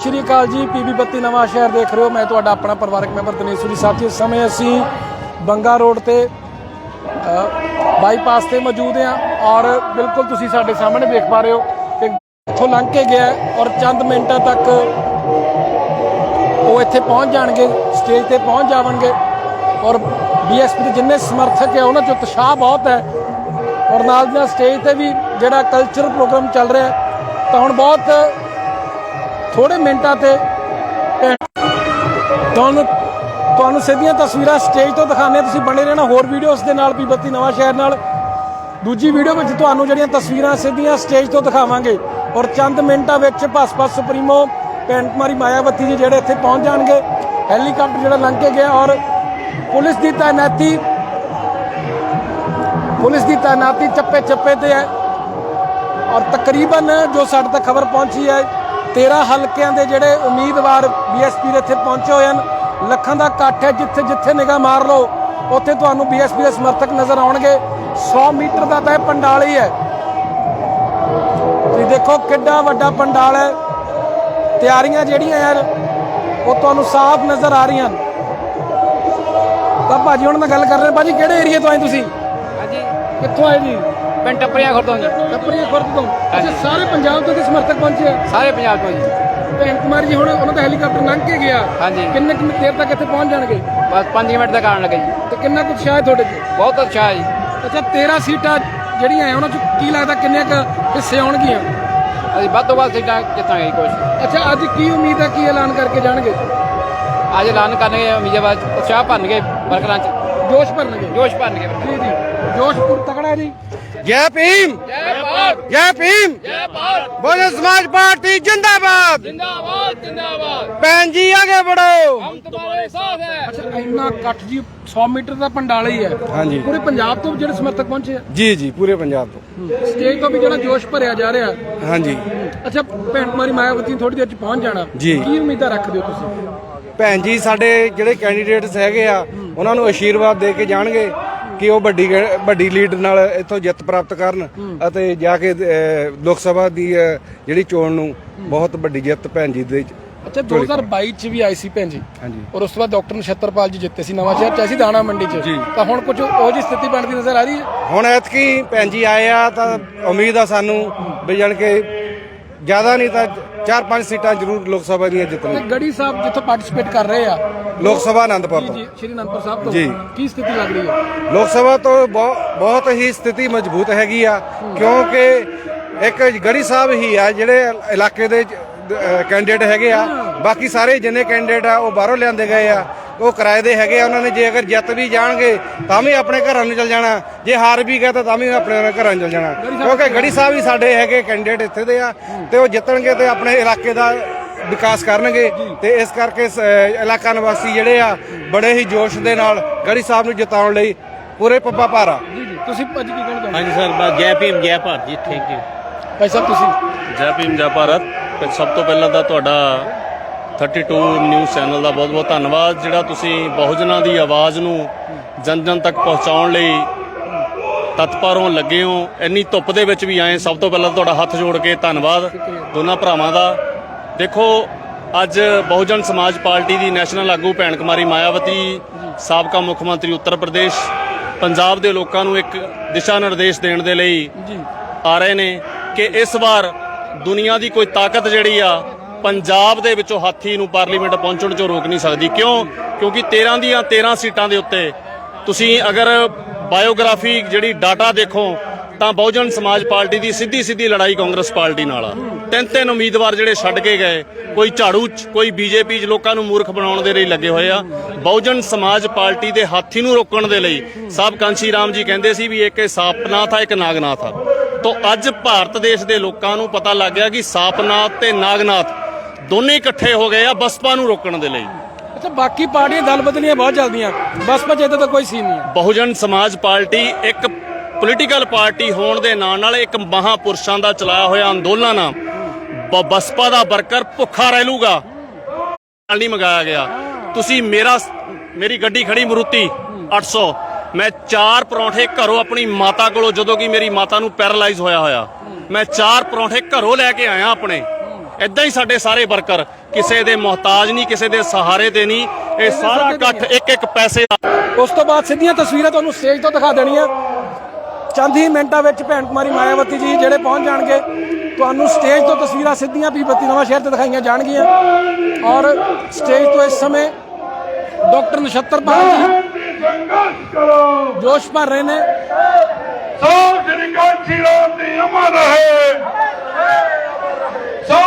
ਸ਼੍ਰੀ ਅਕਾਲ ਜੀ, ਪੀਬੀ ਬੱਤੀ ਨਵਾਂ ਸ਼ਹਿਰ ਦੇਖ ਰਹੇ ਹੋ। ਮੈਂ ਤੁਹਾਡਾ ਆਪਣਾ ਪਰਿਵਾਰਕ ਮੈਂਬਰ ਦਿਨੇਸ਼ਵਰੀ ਸਾਥੀ ਇਸ ਸਮੇਂ ਅਸੀਂ ਬੰਗਾ ਰੋਡ ਤੇ ਬਾਈਪਾਸ ਤੇ ਮੌਜੂਦ ਹਾਂ ਔਰ ਬਿਲਕੁਲ ਤੁਸੀਂ ਸਾਡੇ ਸਾਹਮਣੇ ਦੇਖ ਪਾ ਰਹੇ ਹੋ ਕਿ ਇੱਥੋਂ ਲੰਘ ਕੇ ਗਿਆ ਔਰ ਚੰਦ ਮਿੰਟਾਂ ਤੱਕ ਉਹ ਇੱਥੇ ਪਹੁੰਚ ਜਾਣਗੇ, ਸਟੇਜ ਤੇ ਪਹੁੰਚ ਜਾਵਣਗੇ ਔਰ ਬੀਐਸਪੀ ਦੇ ਜਿੰਨੇ ਸਮਰਥਕ ਹੈ, ਉਹਨਾਂ 'ਚ ਉਤਸ਼ਾਹ ਬਹੁਤ ਹੈ ਔਰ ਨਾਲ ਦੀ ਨਾਲ ਸਟੇਜ ਤੇ ਵੀ ਜਿਹੜਾ ਕਲਚਰਲ ਪ੍ਰੋਗਰਾਮ ਚੱਲ ਰਿਹਾ ਤਾਂ ਹੁਣ ਬਹੁਤ ਥੋੜੇ ਮਿੰਟਾਂ ਤੇ ਤੁਹਾਨੂੰ ਤੁਹਾਨੂੰ ਸਿੱਧੀਆਂ ਤਸਵੀਰਾਂ ਸਟੇਜ ਤੋਂ ਦਿਖਾਣੇ ਤੁਸੀਂ ਬਣੇ ਰਹਿਣਾ ਹੋਰ ਵੀਡੀਓਜ਼ ਦੇ ਨਾਲ ਵੀ ਬੱਤੀ ਨਵਾਂ ਸ਼ਹਿਰ ਨਾਲ। ਦੂਜੀ ਵੀਡੀਓ ਵਿੱਚ ਤੁਹਾਨੂੰ ਜਿਹੜੀਆਂ ਤਸਵੀਰਾਂ ਸਿੱਧੀਆਂ ਸਟੇਜ ਤੋਂ ਦਿਖਾਵਾਂਗੇ। ਔਰ ਚੰਦ ਮਿੰਟਾਂ ਵਿੱਚ ਭਾਜਪਾ ਸੁਪਰੀਮੋ, ਭੈਣ ਕੁਮਾਰੀ ਮਾਇਆਵਤੀ ਜੀ ਜਿਹੜੇ ਇੱਥੇ ਪਹੁੰਚ ਜਾਣਗੇ। ਹੈਲੀਕਾਪਟਰ ਜਿਹੜਾ ਲੰਘ ਕੇ ਗਿਆ ਔਰ ਪੁਲਿਸ ਦੀ ਤਾਇਨਾਤੀ, ਪੁਲਿਸ ਦੀ ਤਾਇਨਾਤੀ ਚੱਪੇ ਚੱਪੇ ਤੇ ਹੈ। ਔਰ ਤਕਰੀਬਨ ਜੋ ਸਾਡੇ ਤੱਕ ਖਬਰ ਪਹੁੰਚੀ ਹੈ 13 ਹਲਕਿਆਂ ਦੇ ਜਿਹੜੇ ਉਮੀਦਵਾਰ ਬੀਐਸਪੀ ਦੇ ਇੱਥੇ ਪਹੁੰਚੇ ਹੋਏ ਹਨ। ਲੱਖਾਂ ਦਾ ਇਕੱਠ ਹੈ ਜਿੱਥੇ ਜਿੱਥੇ ਨਿਗਾਹ ਮਾਰ ਲਓ ਉੱਥੇ ਤੁਹਾਨੂੰ ਬੀਐਸਪੀ ਦੇ ਸਮਰਥਕ ਨਜ਼ਰ ਆਉਣਗੇ। 100 ਮੀਟਰ ਦਾ ਤਾਂ ਇਹ ਪੰਡਾਲ ਹੀ ਹੈ। ਤੁਸੀਂ ਦੇਖੋ ਕਿੱਡਾ ਵੱਡਾ ਪੰਡਾਲ ਹੈ। ਤਿਆਰੀਆਂ ਜਿਹੜੀਆਂ ਯਾਰ ਉਹ ਤੁਹਾਨੂੰ ਸਾਫ਼ ਨਜ਼ਰ ਆ ਰਹੀਆਂ। ਹਨ ਤਾਂ ਭਾਜੀ ਹੁਣ ਮੈਂ ਗੱਲ ਕਰ ਰਿਹਾ। ਭਾਜੀ ਕਿਹੜੇ ਏਰੀਆ ਤੋਂ ਆਏ ਤੁਸੀਂ? ਹਾਂਜੀ। ਕਿੱਥੋਂ ਆਏ ਜੀ? ਪਿੰਡ ਟੱਪਰੀਆਂ ਖੁਰਦੋਂ ਜੀ। ਟੱਪਰੀਆਂ ਖੁਰਦ ਤੋਂ? ਅੱਛਾ ਸਾਰੇ ਪੰਜਾਬ ਤੋਂ ਦੇ ਸਮਰਥਕ ਪਹੁੰਚੇ ਆ? ਸਾਰੇ ਪੰਜਾਬ ਤੋਂ ਜੀ। ਭੈਣ ਕੁਮਾਰ ਜੀ ਹੁਣ ਉਹਨਾਂ ਦਾ ਹੈਲੀਕਾਪਟਰ ਲੰਘ ਕੇ ਗਿਆ। ਹਾਂਜੀ। ਕਿੰਨੇ ਕਿੰਨੇ ਦੇਰ ਤੱਕ ਇੱਥੇ ਪਹੁੰਚ ਜਾਣਗੇ? ਬਸ 5 ਮਿੰਟ ਤੱਕ ਆਉਣ ਲੱਗੇ ਜੀ। ਤੇ ਕਿੰਨਾ ਕੁ ਉਤਸ਼ਾਹ ਹੈ ਤੁਹਾਡੇ 'ਚ ਬਹੁਤ ਅੱਛਾ ਜੀ। ਅੱਛਾ 13 ਸੀਟਾਂ ਜਿਹੜੀਆਂ ਹੈ ਉਹਨਾਂ 'ਚ ਕੀ ਲੱਗਦਾ ਕਿੰਨੇ ਕੁ ਹਿੱਸੇ ਆਉਣਗੀਆਂ? ਅਸੀਂ ਵੱਧ ਤੋਂ ਵੱਧ ਸੀਟਾਂ ਜਿੱਤਾਂਗੇ ਕੁਛ ਅੱਛਾ ਅੱਜ ਕੀ ਉਮੀਦ ਹੈ? ਕੀ ਐਲਾਨ ਕਰਕੇ ਜਾਣਗੇ? ਅੱਜ ਐਲਾਨ ਕਰਨਗੇ ਉਮੀਦਵਾਰ ਉਤਸ਼ਾਹ ਭਰਨਗੇ ਵਰਕਰਾਂ ਚ। ਜੋਸ਼ ਭਰਨਗੇ? ਜੋਸ਼ ਭਰਨਗੇ। ਜੀ ਜੀ। ਜੋਸ਼ਪੁਰ ਤਕੜਾ ਜੀ। ਜੈ ਭੀਮ। ਜੈ ਭਾਰਤ ਜੈ ਭੀਮ। ਜੈ ਭਾਰਤ ਬਹੁਜਨ ਸਮਾਜ ਪਾਰਟੀ ਜਿੰਦਾਬਾਦ। ਜਿੰਦਾਬਾਦ ਜਿੰਦਾਬਾਦ ਭੈਣ ਜੀ ਆਗੇ ਬੜੋ ਹਮ ਤੁਹਾਡੇ ਸਾਥ ਹੈ ਅੱਛਾ ਇੰਨਾ ਇਕੱਠ ਜੀ 100 ਮੀਟਰ ਦਾ ਪੰਡਾਲ ਹੀ ਹੈ। ਹਾਂਜੀ। ਪੂਰੇ ਪੰਜਾਬ ਤੋਂ ਜਿਹੜੇ ਸਮਰਥਕ ਪਹੁੰਚੇ ਆ? ਜੀ ਜੀ ਪੂਰੇ ਪੰਜਾਬ ਤੋਂ। ਸਟੇਜ ਤੋਂ ਵੀ ਜਿਹੜਾ ਜੋਸ਼ ਭਰਿਆ ਜਾ ਰਿਹਾ। ਹਾਂਜੀ। ਅੱਛਾ ਭੈਣ ਕੁਮਾਰੀ ਮਾਇਆਵਤੀ ਥੋੜੀ ਦੇਰ ਚ ਪਹੁੰਚ ਜਾਣਾ। ਕੀ ਉਮੀਦਾਂ ਰੱਖਦੇ ਹੋ ਤੁਸੀਂ? ਭੈਣ ਜੀ ਸਾਡੇ ਜਿਹੜੇ ਕੈਂਡੀਡੇਟਸ ਹੈਗੇ ਆ ਉਹਨਾਂ ਨੂੰ ਆਸ਼ੀਰਵਾਦ ਦੇ ਕੇ ਜਾਣਗੇ। ਕਿ ਉਹ ਵੱਡੀ ਗ- ਵੱਡੀ ਲੀਡ ਨਾਲ ਇੱਥੋਂ ਜਿੱਤ ਪ੍ਰਾਪਤ ਕਰਨ ਅਤੇ ਜਾ ਕੇ ਅਹ, ਲੋਕ ਸਭਾ ਦੀ ਅਹ, ਜਿਹੜੀ ਚੋਣ ਨੂੰ ਬਹੁਤ ਵੱਡੀ ਜਿੱਤ ਭੈਣ ਜੀ ਦੇ ਅੱਛਾ 2022 ਚ ਵੀ ਆਈ ਸੀ ਭੈਣ ਜੀ। ਹਾਂਜੀ। ਔਰ ਉਸ ਤੋਂ ਬਾਅਦ ਡਾਕਟਰ ਨਛੱਤਰਪਾਲ ਜੀ ਜਿੱਤੇ ਸੀ ਨਵਾਂ ਸ਼ਹਿਰ ਚ ਅਸੀਂ ਦਾਣਾ ਮੰਡੀ ਚ। ਤਾਂ ਹੁਣ ਕੁਝ ਉਹ ਜੀ ਸਥਿਤੀ ਬਣਦੀ ਨਜ਼ਰ ਆ ਰਹੀ ਹੈ? ਹੁਣ ਐਤਕੀ ਭੈਣ ਜੀ ਆਏ ਆ ਤਾਂ ਉਮੀਦ ਆ ਸਾਨੂੰ ਵੀ ਜਾਣ ਕੇ ਜ਼ਿਆਦਾ ਨਹੀਂ ਤਾਂ 4-5 ਸੀਟਾਂ ਜ਼ਰੂਰ ਲੋਕ ਸਭਾ ਦੀਆਂ ਤੇ ਜਿੱਤਣ ਗੜੀ ਸਾਹਿਬ ਜਿੱਥੋਂ ਪਾਰਟਿਸਿਪੇਟ ਕਰ ਰਹੇ ਆ। ਲੋਕ ਸਭਾ ਆਨੰਦਪੁਰ ਜੀ ਤੋਂ ਜੀ ਸ਼੍ਰੀ ਅਨੰਦਪੁਰ ਸਾਹਿਬ ਤੋਂ। ਜੀ। ਕੀ ਸਥਿਤੀ ਲੱਗ ਰਹੀ ਹੈ? ਲੋਕ ਸਭਾ ਤੋਂ ਬਹੁ- ਬਹੁਤ ਹੀ ਸਥਿਤੀ ਮਜ਼ਬੂਤ ਹੈਗੀ ਆ ਕਿਉਂਕਿ ਇੱਕ ਗੜੀ ਸਾਹਿਬ ਹੀ ਆ ਜਿਹੜੇ ਇਲਾਕੇ ਦੇ ਕੈਂਡੀਡੇਟ ਹੈਗੇ ਆ। ਬਾਕੀ ਸਾਰੇ ਜਿੰਨੇ ਕੈਂਡੀਡੇਟ ਆ ਉਹ ਬਾਹਰੋਂ ਲਿਆਂਦੇ ਗਏ ਆ। ਉਹ ਕਿਰਾਏ ਦੇ ਹੈਗੇ ਆ ਉਹਨਾਂ ਨੇ ਜੇ ਅਗਰ ਜਿੱਤ ਵੀ ਜਾਣਗੇ ਤਾਂ ਵੀ ਆਪਣੇ ਘਰਾਂ ਨੂੰ ਚਲ ਜਾਣਾ। ਜੇ ਹਾਰ ਵੀ ਗਏ ਤਾਂ ਤਾਂ ਵੀ ਆਪਣੇ ਘਰਾਂ ਨੂੰ ਚਲ ਜਾਣਾ। ਕਿਉਂਕਿ ਗੜੀ ਸਾਹਿਬ ਹੀ ਸਾਡੇ ਹੈਗੇ ਕੈਂਡੀਡੇਟ ਇੱਥੇ ਦੇ ਆ ਤੇ ਉਹ ਜਿੱਤਣਗੇ ਤੇ ਆਪਣੇ ਇਲਾਕੇ ਦਾ ਵਿਕਾਸ ਕਰਨਗੇ। ਤੇ ਇਸ ਕਰਕੇ ਇਲਾਕਾ ਨਿਵਾਸੀ ਜਿਹੜੇ ਆ ਬੜੇ ਹੀ ਜੋਸ਼ ਦੇ ਨਾਲ ਗੜੀ ਸਾਹਿਬ ਨੂੰ ਜਿਤਾਉਣ ਲਈ ਪੂਰੇ ਪੱਪਾ ਭਾਰਾ। ਜੀ ਜੀ। ਤੁਸੀਂ ਅੱਜ ਕੀ ਕਹਿਣਾ ਚਾਹੁੰਦੇ ਹਾਂਜੀ ਸਰ ਜੈ ਭੀਮ ਜੈ ਭਾਰਤ ਜੀ ਥੈਂਕ ਯੂ ਭਾਈ ਸਾਹਿਬ ਤੁਸੀਂ? ਜੈ ਭੀਮ ਜੈ ਭਾਰਤ। ਸਭ ਤੋਂ ਪਹਿਲਾਂ ਤਾਂ ਤੁਹਾਡਾ 32 ਨਿਊਜ਼ ਚੈਨਲ ਦਾ ਬਹੁਤ-ਬਹੁਤ ਧੰਨਵਾਦ ਜਿਹੜਾ ਤੁਸੀਂ ਬਹੁਜਨਾਂ ਦੀ ਆਵਾਜ਼ ਨੂੰ ਜਨ-ਜਨ ਤੱਕ ਪਹੁੰਚਾਉਣ ਲਈ ਤਤਪਰੋਂ ਲੱਗੇ ਹੋ। ਇੰਨੀ ਧੁੱਪ ਦੇ ਵਿੱਚ ਵੀ ਆਏ ਸਭ ਤੋਂ ਪਹਿਲਾਂ ਤੁਹਾਡਾ ਹੱਥ ਜੋੜ ਕੇ ਧੰਨਵਾਦ ਦੋਨਾਂ ਭਰਾਵਾਂ ਦਾ। ਦੇਖੋ ਅੱਜ ਬਹੁਜਨ ਸਮਾਜ ਪਾਰਟੀ ਦੀ ਨੈਸ਼ਨਲ ਆਗੂ ਭੈਣ ਕੁਮਾਰੀ ਮਾਇਆਵਤੀ ਸਾਬਕਾ ਮੁੱਖ ਮੰਤਰੀ ਉੱਤਰ ਪ੍ਰਦੇਸ਼ ਪੰਜਾਬ ਦੇ ਲੋਕਾਂ ਨੂੰ ਇੱਕ ਦਿਸ਼ਾ ਨਿਰਦੇਸ਼ ਦੇਣ ਦੇ ਲਈ ਆ ਰਹੇ ਨੇ ਕਿ ਇਸ ਵਾਰ ਦੁਨੀਆ ਦੀ ਕੋਈ ਤਾਕਤ ਜਿਹੜੀ ਆ, ਪੰਜਾਬ ਦੇ ਵਿੱਚੋਂ ਹਾਥੀ ਨੂੰ ਪਾਰਲੀਮੈਂਟ ਪਹੁੰਚਣ ਚੋਂ ਰੋਕ ਨਹੀਂ ਸਕਦੀ। ਕਿਉਂ? ਕਿਉਂਕਿ 13 ਦੀਆਂ 13 ਸੀਟਾਂ ਦੇ ਉੱਤੇ ਤੁਸੀਂ ਅਗਰ ਬਾਇਓਗ੍ਰਾਫੀ ਜਿਹੜੀ ਡਾਟਾ ਦੇਖੋ, ਤਾਂ ਬਹੁਜਨ ਸਮਾਜ ਪਾਰਟੀ ਦੀ ਸਿੱਧੀ ਸਿੱਧੀ ਲੜਾਈ ਕਾਂਗਰਸ ਪਾਰਟੀ ਨਾਲ ਆ। ਤਿੰਨ ਤਿੰਨ ਉਮੀਦਵਾਰ ਜਿਹੜੇ ਛੱਡ ਕੇ ਗਏ, ਕੋਈ ਝਾੜੂ ਚ, ਕੋਈ ਬੀਜੇਪੀ ਚ ਲੋਕਾਂ ਨੂੰ ਮੂਰਖ ਬਣਾਉਣ ਦੇ ਲਈ ਲੱਗੇ ਹੋਏ ਆ। ਬਹੁਜਨ ਸਮਾਜ ਪਾਰਟੀ ਦੇ ਹਾਥੀ ਨੂੰ ਰੋਕਣ ਦੇ ਲਈ ਸਾਹਿਬ ਕਾਂਸ਼ੀ ਰਾਮ ਜੀ ਕਹਿੰਦੇ ਸੀ ਵੀ ਇੱਕ ਇਹ ਸਾਪਨਾਥ ਆ ਇੱਕ ਨਾਗਨਾਥ ਆ ਤੋਂ ਅੱਜ ਭਾਰਤ ਦੇਸ਼ ਦੇ ਲੋਕਾਂ ਨੂੰ ਪਤਾ ਲੱਗ ਗਿਆ ਕਿ ਸਾਪਨਾਥ ਤੇ ਨਾਗਨਾਥ ਦੋਨੇ ਇਕੱਠੇ ਹੋ ਗਏ ਆ ਬਸਪਾ ਨੂੰ ਰੋਕਣ ਦੇ ਲਈ। ਅੱਛਾ ਬਾਕੀ ਪਾਰਟੀਆਂ ਦਲ ਬਦਲੀਆਂ ਬਹੁਤ ਚੱਲਦੀਆਂ। ਬਸਪਾ ਚ ਤਾਂ ਕੋਈ ਸੀਨ ਨਹੀਂ ਬਹੁਜਨ ਸਮਾਜ ਪਾਰਟੀ ਇੱਕ ਪੋਲੀਟੀਕਲ ਪਾਰਟੀ ਹੋਣ ਦੇ ਨਾਲ ਨਾਲ ਇੱਕ ਮਹਾਪੁਰਸ਼ਾਂ ਦਾ ਚਲਾਇਆ ਹੋਇਆ ਅੰਦੋਲਨ ਆ। ਬਸਪਾ ਦਾ ਵਰਕਰ ਭੁੱਖਾ ਰਹਿ ਲੂਗਾ। ਨਾਲ ਨਹੀਂ ਮੰਗਾਇਆ ਗਿਆ। ਤੁਸੀਂ ਮੇਰਾ ਮੇਰੀ ਗੱਡੀ ਖੜੀ ਮਰੂਤੀ 800 ਮੈਂ ਚਾਰ ਪਰੌਂਠੇ ਘਰੋਂ ਆਪਣੀ ਮਾਤਾ ਕੋਲੋਂ ਜਦੋਂ ਕਿ ਮੇਰੀ ਮਾਤਾ ਨੂੰ ਪੈਰਾਲਾਈਜ਼ ਹੋਇਆ ਹੋਇਆ। ਮੈਂ ਚਾਰ ਪਰੌਂਠੇ ਘਰੋਂ ਲੈ ਕੇ ਆਇਆ ਆਪਣੇ। ਇਦਾਂ ਹੀ ਸਾਡੇ ਸਾਰੇ ਵਰਕਰ, ਕਿਸੇ ਦੇ ਮੁਹਤਾਜ ਨਹੀਂ, ਕਿਸੇ ਦੇ ਸਹਾਰੇ ਤੇ ਨਹੀਂ। ਇਹ ਸਾਰਾ ਇਕੱਠ ਇੱਕ ਇੱਕ ਪੈਸੇ ਦਾ ਉਸ ਤੋਂ ਬਾਅਦ ਸਿੱਧੀਆਂ ਤਸਵੀਰਾਂ ਤੁਹਾਨੂੰ ਸਟੇਜ ਤੋਂ ਦਿਖਾ ਦੇਣੀਆਂ। ਚੰਦ ਹੀ ਮਿੰਟਾਂ ਵਿੱਚ ਭੈਣ ਕੁਮਾਰੀ ਮਾਇਆਵਤੀ ਜੀ ਜਿਹੜੇ ਪਹੁੰਚ ਜਾਣਗੇ, ਤੁਹਾਨੂੰ ਸਟੇਜ ਤੋਂ ਤਸਵੀਰਾਂ ਸਿੱਧੀਆਂ ਬੀਬਤੀ ਨਵਾਂ ਸ਼ਹਿਰ ਤੇ ਦਿਖਾਈਆਂ ਜਾਣਗੀਆਂ। ਔਰ ਸਟੇਜ ਤੋਂ ਇਸ ਸਮੇਂ ਡਾਕਟਰ ਨਛੱਤਰਪਾਲ ਜੀ ਸੰਘਰਸ਼ ਕਰੋ ਜੋਸ਼ ਭਰ ਰਹੇ ਨੇ ਸੋ ਸ਼੍ਰੀ ਕਾਂਚੀ ਰਾਮ ਦੀ ਅਮਰ ਰਹੇ ਸੋ